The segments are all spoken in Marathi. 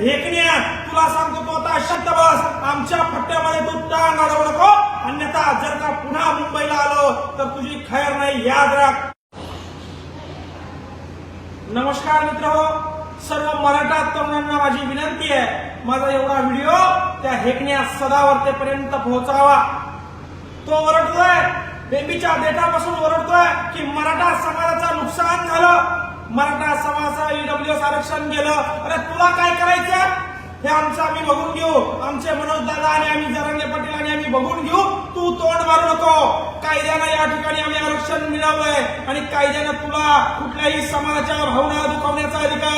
एकण्या तुला सांगतो तू आता शांत बस. आमच्या पट्ट्यामध्ये तू टांग अडवू नको. अन्यथा जर का पुन्हा मुंबईला आलो तर तुझी खैर नाही. याद राख. नमस्कार मित्र हो सर्व मराठा तरुणांना माझी विनंती आहे. माझा एवढा व्हिडिओ त्या हेकण्या सदावर्तेपर्यंत पोहोचावा. तो ओरडतोय. बेबीच्या डेटापासून ओरडतोय की मराठा समाजाचं नुकसान झालं. मराठा समाज ईडब्ल्यू आरक्षण गेलं. अरे तुला काय करायचं हे आमचं आम्ही बघून घेऊ. आमचे मनोज दादा आणि आम्ही जरांगे पाटील आणि आम्ही बघून घेऊ. तू तोंड मारू नको. कायद्यानं या ठिकाणी आम्ही आरक्षण मिळवलंय. आणि कायद्यानं तुला कुठल्याही समाजाच्या भावना दुखवण्याचा अधिकार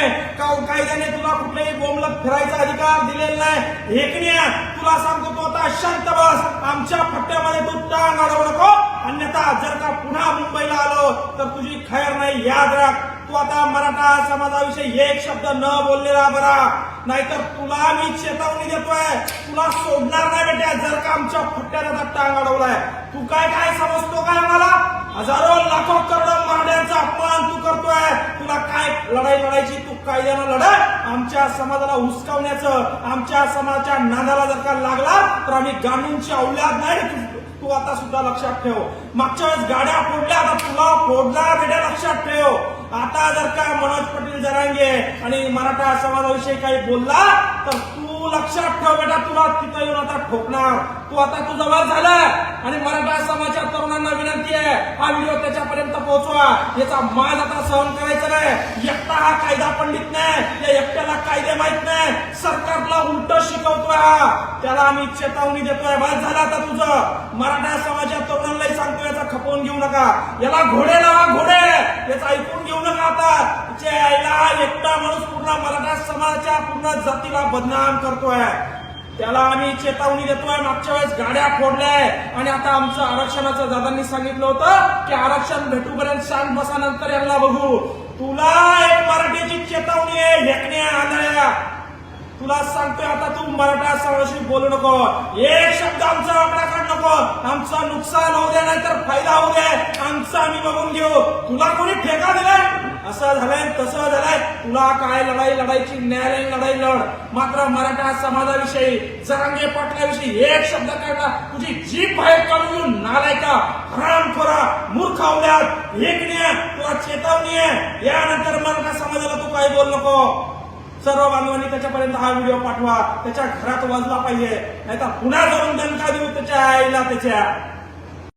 नाही. का- कायद्याने तुला कुठल्याही बोंबलत फिरायचा अधिकार दिलेला नाही? एकण्या तुला सांगतो तू आता शांत बस. आमच्या फट्ट्यामध्ये तू टांग अडवू नको. अन्यथा जर का पुन्हा मुंबईला आलो तर तुझी खैर नाही याद राख. तू आता मराठा समाजाविषयी एक शब्द न बोललेला बरा. नाहीतर तुला मी चेतावणी देतोय. तुला सोडणार नाही बेट्या जर का आमच्या फट्ट्याने आता टांग अडवलाय. तू काय काय समजतो काय मला हजारो लाखो करोडो मराठ्यांचा अपमान तू करतोय. तुला काय लढाई लढायची कायद्यानं लढा आमच्या समाजाला हुसकावण्याचं आमच्या समाजाच्या नादाला जर का लागला तर आम्ही गांधींची औलाद नाही तू- तू आता सुद्धा लक्षात ठेव. मागच्या वेळेस गाड्या फोडल्या आता तुला फोडला बेटा लक्षात ठेव. आता जर का मनोज पाटील जरांगे आणि मराठा समाजाविषयी काही बोलला तर तू लक्षात ठेव बेटा तुला तिथं येऊन आता ठोकणार. तू आता तू जवळ झाला आणि मराठा समाजाच्या तरुणांना विनंती आहे हा व्हिडिओ त्याच्यापर्यंत पोहोचवा. याचा मान आता सहन करायचा नाही. एकटा हा कायदा पंडित नाही. या एकट्याला कायदे माहीत नाही. सरकारला उलट शिकवतोय हा. त्याला आम्ही चेतावणी देतोय. बस झाला आता तुझं. मराठा समाजात तरुणांनाही सांगतो याचा खपवून घेऊ नका. याला घोडे लावा घोडे. याचं ऐकून घेऊ नका आता. तिच्या एकटा माणूस पूर्ण मराठा समाजाच्या पूर्ण जातीला बदनाम करतोय. त्याला आम्ही चेतावणी देतोय. मागच्या वेळेस गाड्या फोडल्याय आणि आता आमचं आरक्षणाचं दादांनी सांगितलं होतं की आरक्षण भेटूपर्यंत शांत बसानंतर यांना बघू. तुला एक मराठीची चेतावणी आहे लेखण्या आंधळ्या तुला सांगतोय आता तू मराठा समाजाशी बोलू नको. एक शब्द आमचा वाकडा नको. आमचं नुकसान होऊ दे नाहीतर फायदा होऊ दे. आमचं आम्ही बघून घेऊ. तुला कोणी ठेका दिलाय? असं झालंय तसं झालंय. तुला काय लढाई लढायची न्यायालयीन लढाई लढ. मात्र मराठा समाजाविषयी जरांगे पाटलाविषयी एक शब्द काढला तुझी जीभ बाहेर काढून घेऊन नालायका हराम खोरा मूर्ख आवल्यात एकण्या तुला चेतावणी आहे. यानंतर मराठा समाजाला तू काही बोल नको. सर्व बांधवांनी त्याच्यापर्यंत हा व्हिडिओ पाठवा. त्याच्या घरात वाजला पाहिजे. नाहीतर पुन्हा जाऊन दणका देऊ त्याच्या आईला त्याच्या.